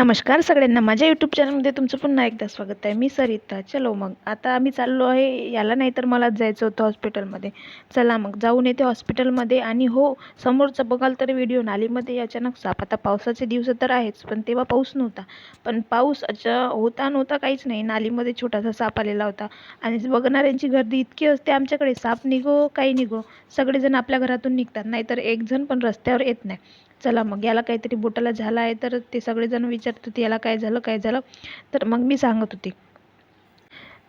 नमस्कार सगळ्यांना. माझ्या यूट्यूब चॅनलमध्ये तुमचं पुन्हा एकदा स्वागत आहे. मी सरिता. चलो मग. आता आम्ही चाललो आहे. याला नाही तर मलाच जायचं होतं हॉस्पिटलमध्ये चला मग. जाऊन येते हॉस्पिटलमध्ये आणि हो समोरचं बघाल तर व्हिडिओ नालीमध्ये अचानक साप. आता पावसाचे दिवस तर आहेच पण तेव्हा पाऊस नव्हता. पण पाऊस अचा होता नव्हता काहीच नाही. नालीमध्ये छोटासा साप आलेला होता. आणि बघणाऱ्यांची गर्दी इतकी असते आमच्याकडे. साप निघो काही निघो. सगळेजण आपल्या घरातून निघतात. नाहीतर एक जण पण रस्त्यावर येत नाही. चला मग याला काहीतरी बोटाला झाला आहे तर ते सगळेजण विचारत होते याला काय झालं काय झालं? तर मग मी सांगत होते.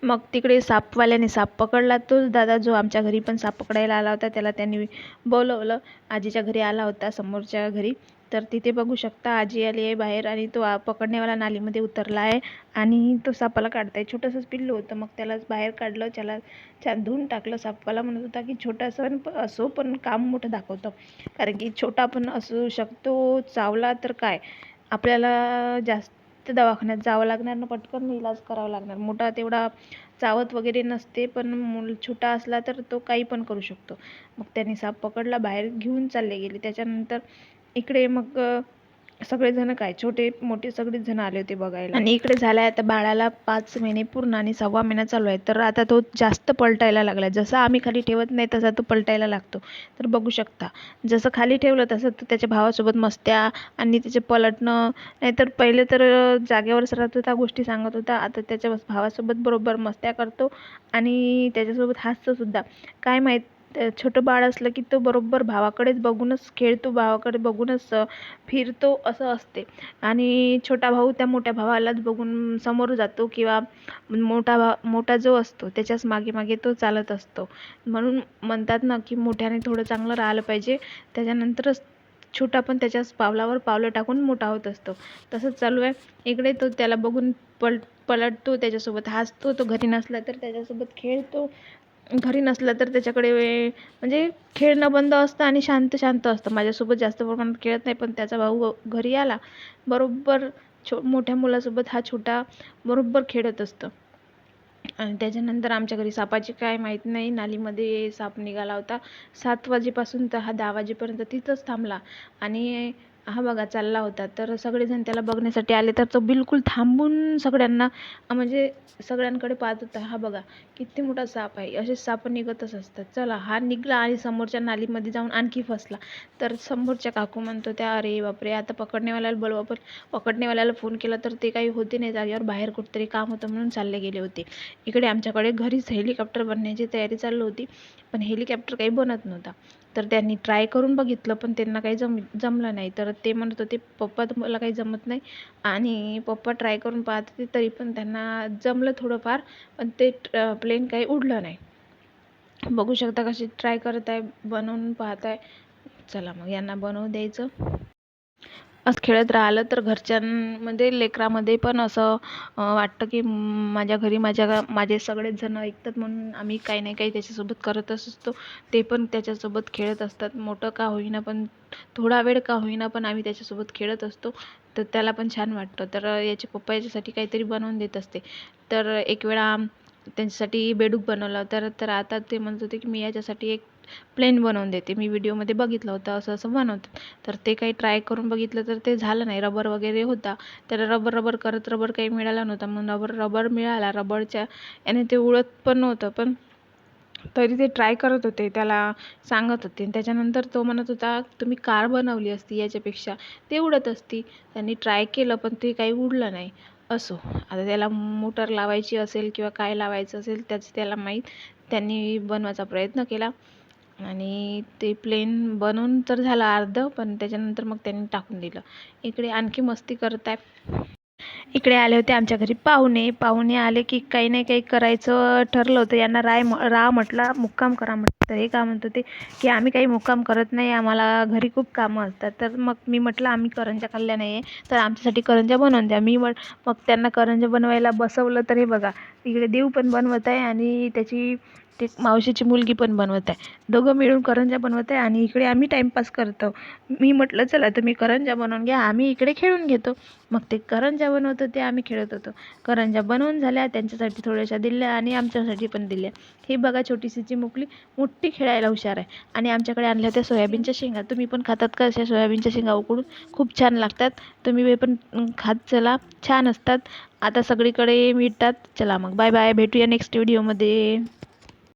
मग तिकडे सापवाल्याने साप पकडला तोच दादा जो आमच्या घरी पण साप पकडायला आला होता त्याला त्यांनी बोलवलं. आजीच्या घरी आला होता समोरच्या घरी. तर तिथे बघू शकता आजी आली आहे बाहेर आणि तो पकडण्यावाला नालीमध्ये उतरला आहे आणि तो सापाला काढताय. छोटंसंच पिल्लू होतं. मग त्याला बाहेर काढलं त्याला छान धुवून टाकलं. सापाला म्हणत होता की छोटासा असो पण काम मोठं दाखवतं. कारण की छोटा पण असू शकतो. चावला तर काय? आपल्याला जास्त दवाखान्यात जावं लागणार ना पटकन इलाज करावा लागणार. मोठा तेवढा चावत वगैरे नसते पण मूल छोटा असला तर तो काही पण करू शकतो. मग त्याने साप पकडला बाहेर घेऊन चालले गेले. त्याच्यानंतर इकडे मग सगळेजण काय छोटे मोठे सगळेजणं आले होते बघायला. आणि इकडे झालाय आता बाळाला पाच महिने पूर्ण आणि सव्वा महिना चालू आहे. तर आता तो जास्त पलटायला लागला जसा आम्ही खाली ठेवत नाही तसा तो पलटायला लागतो. तर बघू शकता. जसं खाली ठेवलं तसं तो त्याच्या भावासोबत मस्त्या आणि त्याचे पलटणं. नाहीतर पहिले तर जागेवरच राहत होता गोष्टी सांगत होता. आता त्याच्या भावासोबत बरोबर मस्त्या करतो आणि त्याच्यासोबत हसतोसुद्धा काय माहीत ते छोटं बाळ असलं की तो बरोबर भावाकडेच बघूनच खेळतो भावाकडे बघूनच फिरतो असं असते. आणि छोटा भाऊ त्या मोठ्या भावालाच बघून समोर जातो किंवा मोठा भा मोठा जो असतो त्याच्याच मागे मागे तो चालत असतो. म्हणून म्हणतात ना की मोठ्याने थोडं चांगलं राहिलं पाहिजे. त्याच्यानंतरच छोटा पण त्याच्याच पावलावर पावलं टाकून मोठा होत असतो. तसंच चालू आहे. इकडे तो त्याला बघून पल पलटतो त्याच्यासोबत हसतो. तो घरी नसला तर त्याच्यासोबत खेळतो. घरी नसलं तर त्याच्याकडे वे- म्हणजे खेळणं बंद असतं आणि शांत शांत असतं. माझ्यासोबत जास्त प्रमाणात खेळत नाही पण त्याचा भाऊ घरी आला बरोबर छो मोठ्या मुलासोबत हा छोटा बरोबर खेळत असतं. आणि त्याच्यानंतर आमच्या घरी सापाची काय माहीत नाही नालीमध्ये साप निघाला होता. सात वाजेपासून तर हा दहा वाजेपर्यंत तिथंच थांबला. आणि हा बघा चालला होता. तर सगळेजण त्याला बघण्यासाठी आले. तर तो बिलकुल थांबून सगळ्यांना म्हणजे सगळ्यांकडे पाहत होता. हा बघा किती मोठा साप आहे. असे साप निघतच असतात. चला हा निघाला आणि समोरच्या नालीमध्ये जाऊन आणखी फसला. तर समोरच्या काकू म्हणतो त्या अरे बापरे आता पकडण्यावाल्याला बोलवा. पण पकडणेवाल्याला फोन केला तर ते काही होते नाही. जागेवर बाहेर कुठेतरी काम होतं म्हणून चालले गेले होते. इकडे आमच्याकडे घरीच हेलिकॉप्टर बनण्याची तयारी चालली होती. पण हेलिकॉप्टर काही बनत नव्हता. तर त्यांनी ट्राय करून बघितलं पण त्यांना काही जम जमलं नाही. तर ते म्हणत होते पप्पा तुम्हाला काही जमत नाही. आणि पप्पा ट्राय करून पाहत होते तरी पण त्यांना जमलं थोडंफार पण ते प्लेन काही उडलं नाही. बघू शकता कशी ट्राय करत आहे बनवून पाहत आहे चला मग यांना बनवू द्यायचं. असं खेळत राहिलं तर घरच्यांमध्ये लेकरामध्ये पण असं वाटतं की माझ्या घरी माझ्या माझे सगळेच जण ऐकतात म्हणून आम्ही काही नाही काही त्याच्यासोबत करतच असतो. ते पण त्याच्यासोबत खेळत असतात. मोठं का होईना पण थोडा वेळ का होईना पण आम्ही त्याच्यासोबत खेळत असतो. तर त्याला पण छान वाटतं. तर याचे पप्पा याच्यासाठी काहीतरी बनवून देत असते. तर एक वेळा त्यांच्यासाठी बेडूक बनवला. तर तर आता ते म्हणत होते की मी याच्यासाठी एक प्लेन बनवून देते. मी व्हिडिओमध्ये बघितलं होतं असं असं बनवतात तर ते काही ट्राय करून बघितलं तर ते झालं नाही. रबर वगैरे होता. तर रबर रबर करत रबर काही मिळाला नव्हता. म्हणून रबर रबर मिळाला. रबरच्या याने ते उडत पण नव्हतं. पण तरी ते ट्राय करत होते. त्याला सांगत होते. आणि त्याच्यानंतर तो म्हणत होता तुम्ही कार बनवली असती याच्यापेक्षा. ते उडत असती. त्यांनी ट्राय केलं पण ते काही उडलं नाही. असो. आता त्याला मोटर लावायची असेल किंवा काय लावायचं असेल त्याचं त्याला माहीत. त्यांनी बनवायचा प्रयत्न केला. आणि ते प्लेन बनवून तर झालं अर्धं पण त्याच्यानंतर मग त्यांनी टाकून दिलं. इकडे आणखी मस्ती करत आहे इकडे आले होते आमच्या घरी पाहुणे. पाहुणे आले की काही नाही काही करायचं ठरलं होतं. यांना राय म राहा म्हटला मुक्काम करा म्हटलं. तर हे काय म्हणत होते की आम्ही काही मुक्काम करत नाही आम्हाला घरी खूप कामं असतात. तर मग मी म्हटलं आम्ही करंज्या खाल्ल्या नाही आहे तर आमच्यासाठी करंज्या बनवून द्या. मी म्हट मग त्यांना करंज्या बनवायला बसवलं तर हे बघा इकडे देव पण बनवत आहे आणि त्याची ते मावशीची मुलगी पण बनवत आहे. दोघं मिळून करंज्या बनवत आहे आणि इकडे आम्ही टाईमपास करतो. मी म्हटलं चला तुम्ही करंज्या बनवून घ्या आम्ही इकडे खेळून घेतो. मग ते करंज्या बनवत होते आम्ही खेळत होतो. करंज्या बनवून झाल्या त्यांच्यासाठी थोड्याशा दिल्या आणि आमच्यासाठी पण दिल्या. ही बघा छोटीशी चिमुकली मोठी ती खेळायला हुशार आहे. आणि आमच्याकडे आणल्या होत्या सोयाबीनच्या शेंगा. तुम्ही पण खातात का अशा सोयाबीनच्या शेंगा उकडून? खूप छान लागतात. तुम्ही पण खात चला. छान असतात. आता सगळीकडे मिळतात. चला मग. बाय बाय भेटूया नेक्स्ट व्हिडिओमध्ये